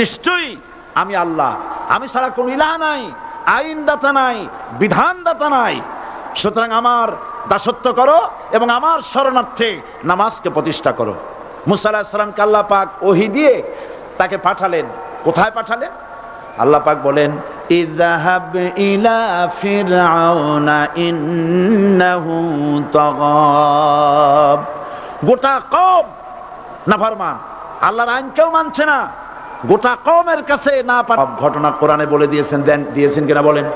নিশ্চয়ই আমি আল্লাহ। আমি ছাড়া কোন ইলাহ নাই, আইনদাতা নাই, বিধানদাতা নাই। সুতরাং আমার দাসত্ব করো এবং আমার শরণার্থে নামাজকে প্রতিষ্ঠা করো। মুসা আলাহিসাল্লামকে আল্লাহ পাক ওহি দিয়ে তাকে পাঠালেন। কোথায় পাঠালেন? আল্লাহ পাক বলেন, ইযাহাব ইলা ফিরআউনা ইন্নাহু গোটা কম নাফরমান। আল্লাহর আইন কেউ মানছে না। গোটা কমের কাছে না পাঠ ঘটনা কোরআনে বলে দিয়েছেন, দেন দিয়েছেন কিনা বলেন?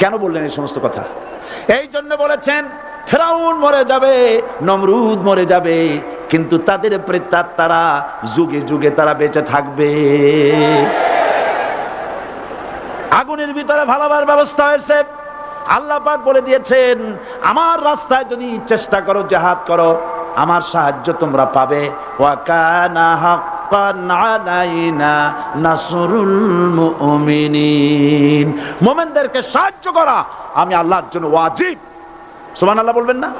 কেন বললেন এই সমস্ত কথা? এই জন্য বলেছেন, ফেরাউন মরে যাবে, নমরুদ মরে যাবে, কিন্তু তাদের প্রেতার তারা যুগে যুগে তারা বেঁচে থাকবে। আগুনের ভিতরে ভালোবার ব্যবস্থা হয়েছে। আল্লাহ পাক বলে দিয়েছেন, আমার রাস্তায় যদি চেষ্টা করো, জেহাদ করো, আমার সাহায্য তোমরা পাবে। ওয়াকানা মুমিনিন মুমিনদেরকে সাহায্য করা, আমি আল্লাহর জন্য ওয়াজিব। সুবহানাল্লাহ বলবেন না?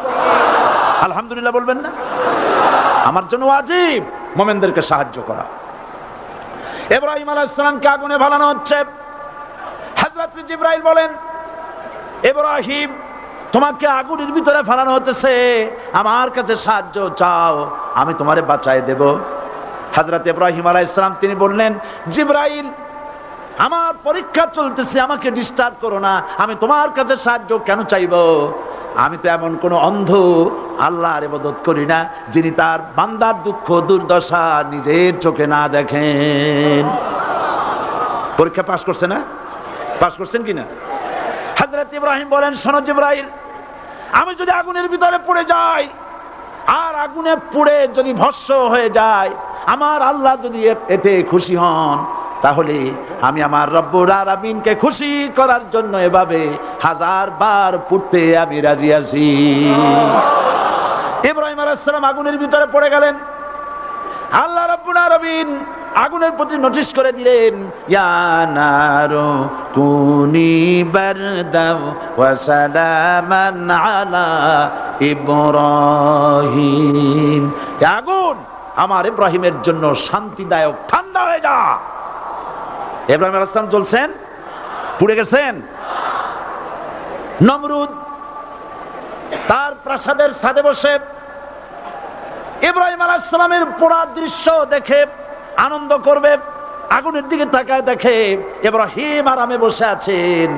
আলহামদুলিল্লাহ বলবেন না? আমার জন্য ওয়াজিব। মোমেনদেরকে সাহায্য করা। ইব্রাহিম আলাইহিস সালামকে আগুনে ভালানো হচ্ছে। হযরত জিবরাইল বলেন, ইব্রাহিম, তোমাকে আগুনের ভিতরে ফেলানো হতেছে। আমার কাছে সাহায্য চাও, আমি তোমারে বাঁচায় দেব। হযরত ইব্রাহিম আলাইহিস সালাম, তিনি বললেন, জিবরাইল, আমার পরীক্ষা চলতেছে, আমাকে ডিস্টার্ব করো না। আমি তোমার কাছে সাহায্য কেন চাইব? আমি তো এমন কোন অন্ধ, আল্লাহর ইবাদত করি না, যিনি তার বান্দার দুঃখ, দুর্দশা নিজের চোখে না দেখেন। পরীক্ষা পাশ করছে না? পাশ করছেন কিনা? হযরত ইব্রাহিম বলেন, শোনো জিব্রাইল, আমি যদি আগুনের ভিতরে পড়ে যাই, আর আগুনে পুড়ে যদি ভস্য হয়ে যায় আমার আল্লাহ যদি এতে খুশি হন, তাহলে আমি আমার রব্বুর আরামিনকে খুশি করার জন্য এভাবে হাজার বার পুড়তে আমি রাজি আছি। ইব্রাহিম আলাইসালাম আগুনের ভিতরে পড়ে গেলেন। আল্লাহ রাব্বুল আলামিন আগুনের প্রতি নোটিশ করে দিলেন, ইয়া নারু কুনি বারদাও ওয়া সালামান আলা ইব্রাহিম। আগুন আমার ইব্রাহিমের জন্য শান্তিদায়ক ঠান্ডা হয়ে যা। ইব্রাহিম আলাইহিস চলছেন পুড়ে গেছেন? নমরুদ তার প্রাসাদের ছাদে বসে ইব্রাহিম আলাইসালামের পোড়া দৃশ্য দেখে আনন্দ করবে, আগুনের দিকে তাকায় দেখে ইব্রাহিম আরামে বসে আছেন।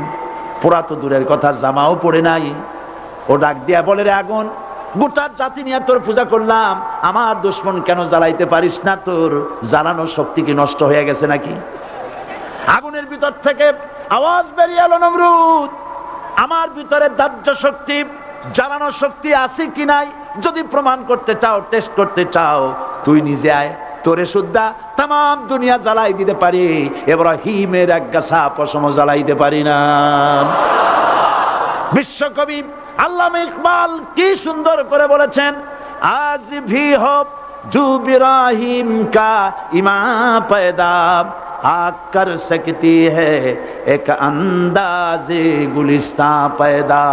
পোড়া তো দূরের কথা, জামাও পড়ে নাই। ও ডাক দিয়া বলে, রে আগুন গোটা জাতি নিয়ে তোর পূজা করলাম। আমার দুশ্মন কেন জ্বালাইতে পারিস না তোর? জ্বালানোর শক্তি কি নষ্ট হয়ে গেছে নাকি? আগুনের ভিতর থেকে আওয়াজ বেরিয়ে এলো নমরুদ। আমার ভিতরে দাহ্য শক্তি জ্বালানোর শক্তি আছে কি নাই? যদি প্রমাণ করতে চাও টেস্ট করতে চাও, তুই নিজে আয়। তোরে সুদ্ধা তাম দুনিয়া জ্বালাই দিতে পারি। এবার হিমের এক গাছা পশম জ্বালাইতে পারি না। বিশ্বকবি আল্লাহ ইকবাল কি সুন্দর করে বলেছেন আজ ভি হোক জু বিরাহিম কা ইমা पैदा आग कर सकती है एक अंदाज गुलिस्ता पैदा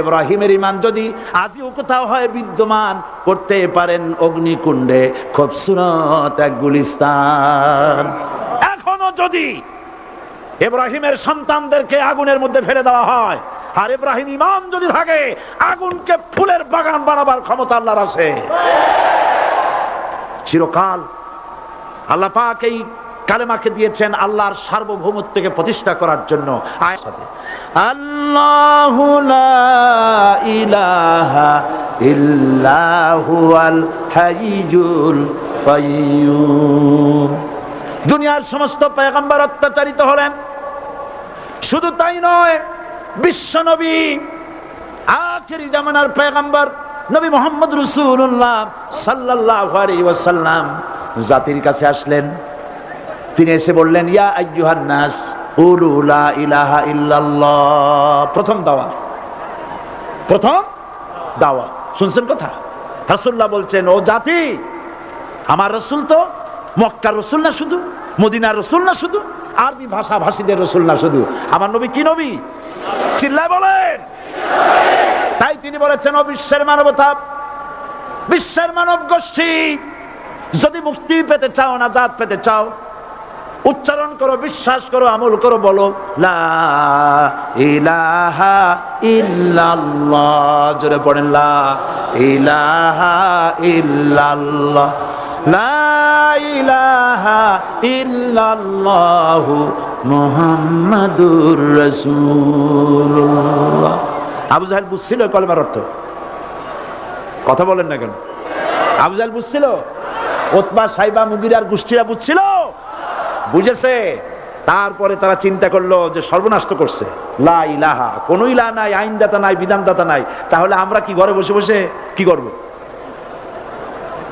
ইব্রাহিমের ইমান যদি আজও কোথাও হয় বিদ্যমান করতে পারেন অগ্নিকুণ্ডে খুবসুরত এক গুলিস্তান এখনো যদি ইব্রাহিমের সন্তানদেরকে আগুনের মধ্যে ফেলে দেওয়া হয় আর ইব্রাহিম ইমান যদি থাকে আগুনকে ফুলের বাগান বানাবার ক্ষমতা আল্লাহর আছে। চিরকাল আল্লাহ পাক এই কালেমাকে দিয়েছেন আল্লাহর সার্বভৌমত্বকে প্রতিষ্ঠা করার জন্য। আয়ের সাথে। আল্লাহু লা ইলাহা ইল্লাহু আল হাইয়ুল কাইয়্যুম দুনিয়ার সমস্ত পয়গম্বর অত্যাচারিত হলেন। শুধু তাই নয় বিশ্ব নবী আখেরি জামানার পয়গম্বর নবী মোহাম্মদ রসুল্লাহ আলাইহি ওয়াসাল্লাম জাতির কাছে আসলেন। তিনি এসে বললেন, ইয়া আইয়ুহান নাস, কুলু লা ইলাহা ইল্লাল্লাহ। প্রথম দাওয়া। প্রথম দাওয়া। শুনছেন কথা? রাসূলুল্লাহ বলছেন, ও জাতি, আমার রসুল তো মক্কার রসুল না শুধু, মদিনার রসুল না শুধু, আরবি ভাষা ভাষীদের রসুল না শুধু। আমার নবী কি নবী? চিল্লায় বলেন। তাই তিনি বলেছেন বিশ্বের মানবতা, বিশ্বের মানব গোষ্ঠী, যদি মুক্তি পেতে চাও না জাত পেতে চাও, উচ্চারণ করো, বিশ্বাস করো, আমল করো, বলো ইলাহা ইল্লাল্লাহ। জোরে পড়েন, লা ইলাহা ইল্লাল্লাহ। লা ইলাহা ইল্লাল্লাহু মুহাম্মাদুর রাসূলুল্লাহ। আবু জাহেল বুঝছিল কলেমার অর্থ? কথা বলেন না কেন? আবু জাহেল বুঝছিল? ওতবা, সাইবা, মুগিরার গোষ্ঠীরা বুঝছিল? বুঝেছে? তারপরে তারা চিন্তা করল যে সর্বনাশ তো করছে। লা ইলাহা, কোন ইলা নাই, আইনদাতা নাই, বিধানদাতা নাই। তাহলে আমরা কি ঘরে বসে বসে কি করব?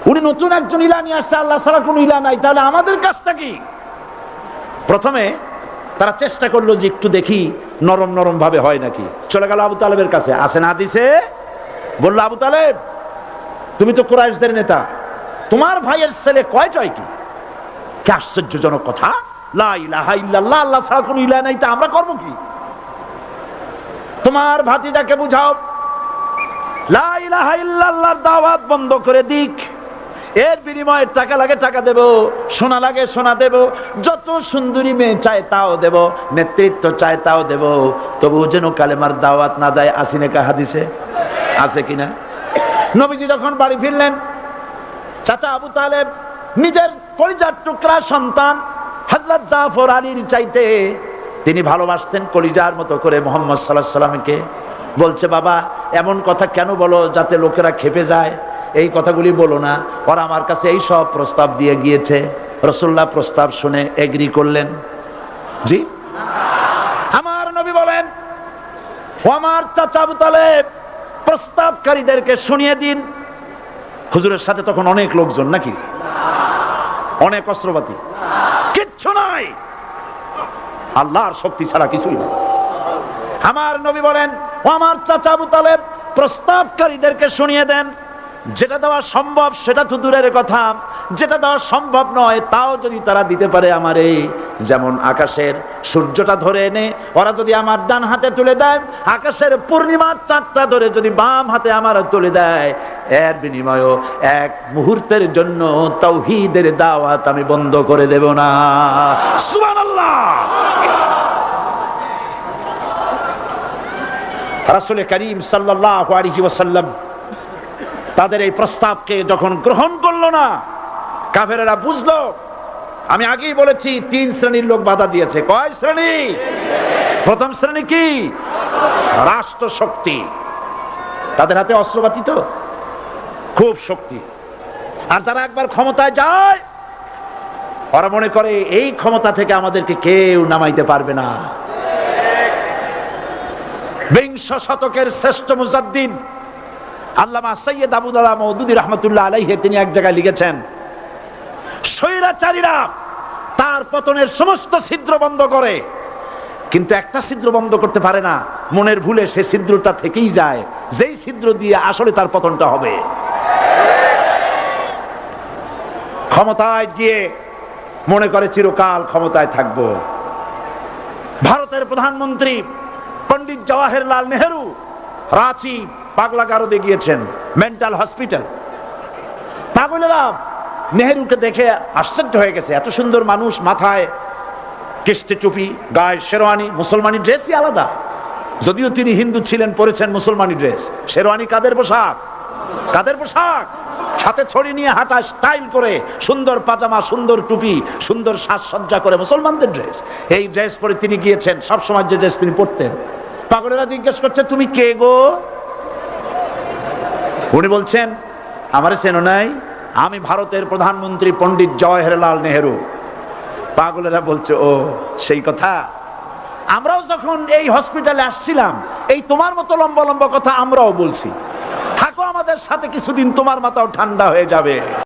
উনি নতুন একজন ইলা নিয়ে আসছে, আল্লাহ ছাড়া কোনো ইলা নাই। তাহলে আমাদের কাজটা কি? প্রথমে তারা চেষ্টা করল যে একটু দেখি নরম নরম ভাবে হয় নাকি। চলে গেল আবু তালেবের কাছে। আসে না দিছে বলল, আবু তালেব, তুমি তো কুরাইশদের নেতা। তোমার ভাইয়ের ছেলে কয় জয় কি? আশ্চর্যজনক কথা। আল্লাহ ছাড়া কোনো ইলাহ নাই, তা আমরা করব কি? তোমার ভাতিজাকে বুঝাও। লা ইলাহা ইল্লাল্লাহর দাওয়াত বন্ধ করে দিক। এর বিনিময়ে টাকা লাগে, টাকা দেব, সোনা লাগে, সোনা দেব, যত সুন্দরী মেয়ে চায় তাও দেব, নেতৃত্ব চায় তাও দেব। তবু যেন কালেমার দাওয়াত না দেয় আসিনে কাহা দিছে আছে কিনা নবীজি যখন বাড়ি ফিরলেন, চাচা আবু তালেব নিজের কলিজার টুকরা সন্তান হজরত জাফর আলীর চাইতে তিনি ভালোবাসতেন কলিজার মতো করে মোহাম্মদ সাল্লাহ সাল্লামকে বলছে, বাবা, এমন কথা কেন বলো যাতে লোকেরা খেপে যায়? এই কথাগুলি বলো না। ওরা আমার কাছে এই সব প্রস্তাব দিয়ে গিয়েছে। রসুল্লাহ প্রস্তাব শুনে এগ্রি করলেন। জি? আমার নবী বলেন আমার চাচা আবু তালেব, প্রস্তাবকারীদেরকে শুনিয়ে দিন। হুজুরের সাথে তখন অনেক লোকজন নাকি? অনেক অস্ত্রপাতি। কিচ্ছু নাই। আল্লাহর শক্তি ছাড়া কিছুই না আমার নবী বলেন আমার চাচা আবু প্রস্তাবকারীদেরকে শুনিয়ে দেন। যেটা দেওয়া সম্ভব সেটা তো দূরের কথা। যেটা দেওয়া সম্ভব নয়, তাও যদি তারা দিতে পারে আমার এই যেমন আকাশের সূর্যটা ধরে এনে, ওরা যদি আমার ডান হাতে তুলে দেয়, আকাশের পূর্ণিমার চাঁদটা ধরে যদি বাম হাতে আমার তুলে দেয়, এর বিনিময় এক মুহূর্তের জন্য তৌহিদের দাওয়াত আমি বন্ধ করে দেব না। রাসূল করিম সাল্লাল্লাহু আলাইহি ওয়াসাল্লাম তাদের এই প্রস্তাবকে যখন গ্রহণ করল না, কাফেরেরা বুঝলো, আমি আগেই বলেছি, তিন শ্রেণির লোক বাধা দিয়েছে। কয় শ্রেণি? প্রথম শ্রেণি কি? রাষ্ট্র শক্তি তাদের হাতে অস্ত্রপাতি তো? খুব শক্তি। আর তারা একবার ক্ষমতায় যায়, ওরা মনে করে, এই ক্ষমতা থেকে আমাদেরকে কেউ নামাইতে পারবে না। বিংশ শতকের শ্রেষ্ঠ মুজাদ্দিন আল্লামা সৈয়দ আবুদাল্লাহ মৌদুদি রহমতুল্লাহ আলাইহে, তিনি এক জায়গায় লিখেছেন, স্বৈরাচারীরা তার পতনের সমস্ত ছিদ্র বন্ধ করে, কিন্তু একটা ছিদ্র বন্ধ করতে পারে না। মনের ভুলে সে ছিদ্রটা থেকেই যায়। যেই ছিদ্র দিয়ে আসলে তার পতনটা হবে। ক্ষমতায় গিয়ে মনে করে চিরকাল ক্ষমতায় থাকব। ভারতের প্রধানমন্ত্রী পণ্ডিত জওয়াহরলাল নেহেরু রাঁচি পাগলা গারদে গিয়েছেন, মেন্টাল হসপিটাল। পাগলেরা নেহেরুকে দেখে আশ্চর্য হয়ে গেছে, এত সুন্দর মানুষ, মাথায় কিস্তি টুপি, গায়ে শেরওয়ানি, মুসলমানি ড্রেসই আলাদা। যদিও তিনি হিন্দু ছিলেন, পরেছেন মুসলমানি ড্রেস। শেরওয়ানি কাদের পোশাক? কাদের পোশাক? হাতে ছড়ি নিয়ে হাঁটা স্টাইল করে, সুন্দর পাজামা, সুন্দর টুপি, সুন্দর সাজসজ্জা করে মুসলমানদের ড্রেস। এই ড্রেস পরে তিনি গিয়েছেন, সবসময় যে ড্রেস তিনি পরতেন। পাগলেরা জিজ্ঞেস করছে, তুমি কে গো? উনি বলছেন, আমার চেনো নাই, আমি ভারতের প্রধানমন্ত্রী পণ্ডিত জওয়াহরলাল নেহেরু। পাগলেরা বলছে, ও, সেই কথা। আমরাও যখন এই হসপিটালে আসছিলাম, এই তোমার মতো লম্বা লম্বা কথা আমরাও বলছি। থাকো আমাদের সাথে, কিছুদিন তোমার মাথাও ঠান্ডা হয়ে যাবে।